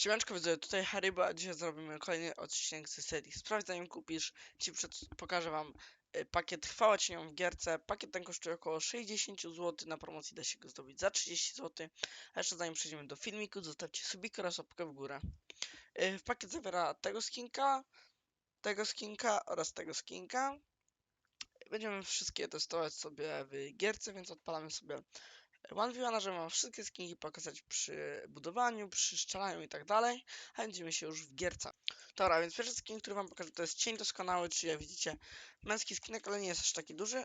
Siemanczko widzowie, tutaj Haribo, a dzisiaj zrobimy kolejny odcinek z serii Sprawdź zanim kupisz. Ci pokażę wam y, pakiet Chwała Cieniom w gierce. Pakiet ten kosztuje około 60 zł, na promocji da się go zdobyć za 30 zł. A jeszcze zanim przejdziemy do filmiku, zostawcie subika oraz łapkę w górę. Y, pakiet zawiera tego skinka, tego skinka oraz tego skinka. Będziemy wszystkie testować sobie w gierce, więc odpalamy sobie OneView, żeby wam wszystkie skinki pokazać przy budowaniu, przy strzelaniu i tak dalej, a będziemy się już w gierce. Dobra, więc pierwszy skin, który wam pokażę, to jest cień doskonały, czyli jak widzicie, męski skinek, ale nie jest aż taki duży.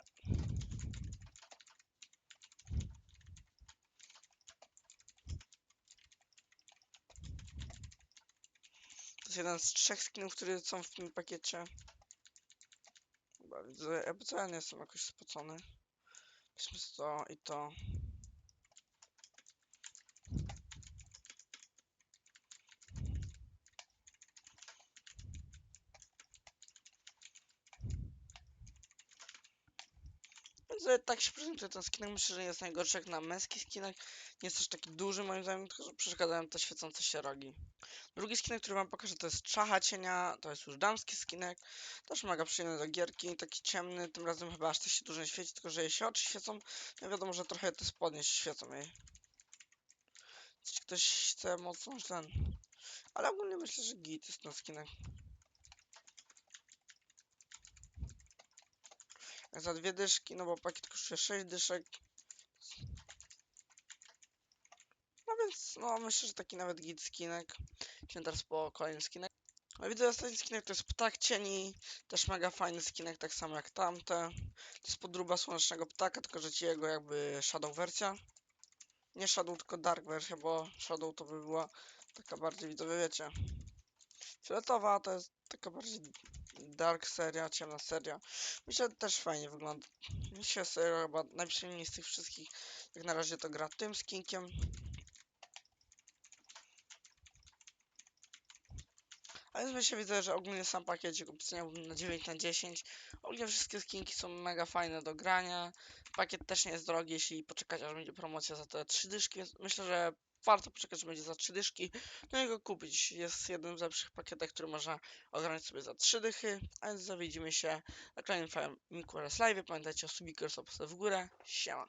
To jest jeden z trzech skinów, które są w tym pakiecie. Chyba widzę, ja nie jestem jakoś spocony. Weźmy to i to. Więc e, tak się prezentuje ten skinek. Myślę, że jest najgorszy jak na męski skinek. Nie jest też taki duży moim zdaniem, tylko że przeszkadzają te świecące się rogi. Drugi skinek, który wam pokażę, to jest Czacha Cienia. To jest już damski skinek. Też mega przyjemny do gierki. Taki ciemny, tym razem chyba aż tak się dużo nie świeci, tylko że jej się oczy świecą. No wiadomo, że trochę te spodnie się świecą jej. Jeśli ktoś chce mocno ten... Ale ogólnie myślę, że git jest ten skinek. Za dwie dyszki, no bo pakiet kosztuje 6 dyszek. No więc, no myślę, że taki nawet git skinek. Idziemy teraz po kolejny skinek. No widzę ostatni skinek to jest ptak cieni, też mega fajny skinek, tak samo jak tamte. To jest podróba słonecznego ptaka, tylko że ci jego jakby shadow wersja. Nie shadow, tylko dark wersja, bo shadow to by była taka bardziej widzowie wiecie. Fioletowa to jest taka bardziej dark seria, ciemna seria. Myślę, że też fajnie wygląda. Mi się serio chyba najprzyjemniej z tych wszystkich, jak na razie to gra tym skinkiem. A więc myślę, widzę, że ogólnie sam pakiet obceniałbym na 9 na 10. Ogólnie wszystkie skinki są mega fajne do grania. Pakiet też nie jest drogi, jeśli poczekać aż będzie promocja za te 3 dyszki, myślę, że warto poczekać, że będzie za 3 dyszki. No i go kupić. Jest jednym z lepszych pakietów, który można ogarnąć sobie za 3 dychy. A więc zawiedzimy się na kolejnym filmiku oraz live. Pamiętajcie o subiku oraz w górę. Siema.